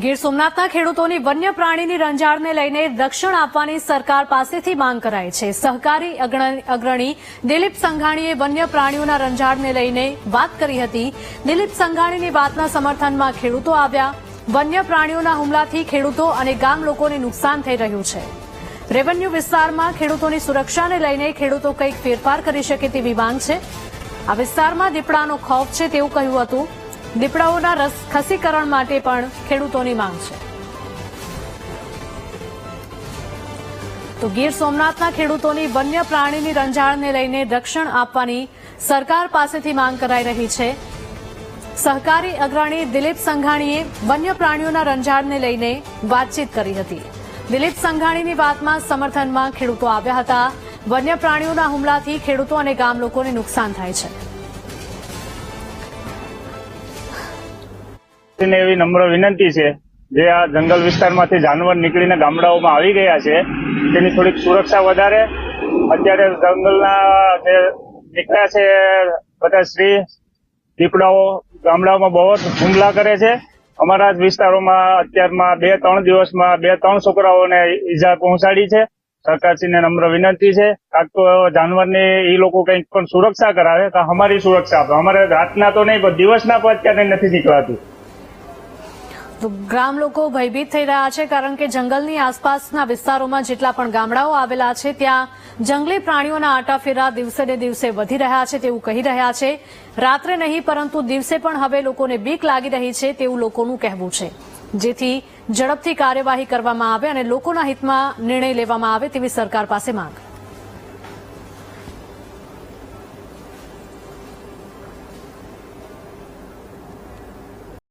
ગીર સોમનાથના ખેડૂતોની વન્ય પ્રાણીની રંજાડને લઈને રક્ષણ આપવાની સરકાર પાસેથી માંગ કરાઈ છે. સહકારી અગ્રણી દિલીપ સંઘાણીએ વન્ય પ્રાણીઓના રંજાડને લઈને વાત કરી હતી. દિલીપ સંઘાણીની વાતના સમર્થનમાં ખેડૂતો આવ્યા. વન્ય પ્રાણીઓના હુમલાથી ખેડૂતો અને ગામ લોકોને નુકસાન થઈ રહ્યું છે. રેવન્યુ વિસ્તારમાં ખેડૂતોની સુરક્ષાને લઈને ખેડૂતો કંઈક ફેરફાર કરી શકે તેવી માંગ છે. આ વિસ્તારમાં દીપડાનો ખોફ છે તેવું કહ્યું હતું. દીપડાઓના રસ ખસીકરણ માટે પણ ખેડૂતોની માંગ છે. તો ગીર સોમનાથના ખેડૂતોની વન્ય પ્રાણીની રંજાણને લઈને રક્ષણ આપવાની સરકાર પાસેથી માંગ કરાઈ રહી છે. સહકારી અગ્રણી દિલીપ સંઘાણીએ વન્ય પ્રાણીઓના રંજાણને લઈને વાતચીત કરી હતી. દિલીપ સંઘાણીની વાતમાં સમર્થનમાં ખેડૂતો આવ્યા હતા. વન્ય પ્રાણીઓના હુમલાથી ખેડૂતો અને ગામ લોકોને નુકસાન થાય છે. ને એવી નમ્ર વિનંતી છે, જે આ જંગલ વિસ્તારમાંથી જાનવર નીકળીને ગામડાઓમાં આવી ગયા છે, તેની થોડીક સુરક્ષા વધારે. અત્યારે જંગલના જે નીકળ્યા છે બધા શ્રી દીપડાઓ ગામડાઓમાં બહુ જ હુમલા કરે છે. અમારા જ વિસ્તારોમાં અત્યારમાં બે ત્રણ દિવસમાં બે ત્રણ છોકરાઓને ઈજા પહોંચાડી છે. સરકારશ્રીને નમ્ર વિનંતી છે. કાંક તો જાનવરની એ લોકો કંઈક પણ સુરક્ષા કરાવે, તો અમારી સુરક્ષા આપે. અમારે રાતના તો નહીં, પણ દિવસના પણ અત્યારે નથી નીકળાતું. ગ્રામ લોકો ભયભીત થઈ રહ્યા છે કારણ કે જંગલની આસપાસના વિસ્તારોમાં જેટલા પણ ગામડાઓ આવેલા છે, ત્યાં જંગલી પ્રાણીઓના આટાફેરા દિવસે ને દિવસે વધી રહ્યા છે તેવું કહી રહ્યા છે. રાત્રે નહીં, પરંતુ દિવસે પણ હવે લોકોને બીક લાગી રહી છે તેવું લોકોનું કહેવું છે. જેથી ઝડપથી કાર્યવાહી કરવામાં આવે અને લોકોના હિતમાં નિર્ણય લેવામાં આવે તેવી સરકાર પાસે માંગ.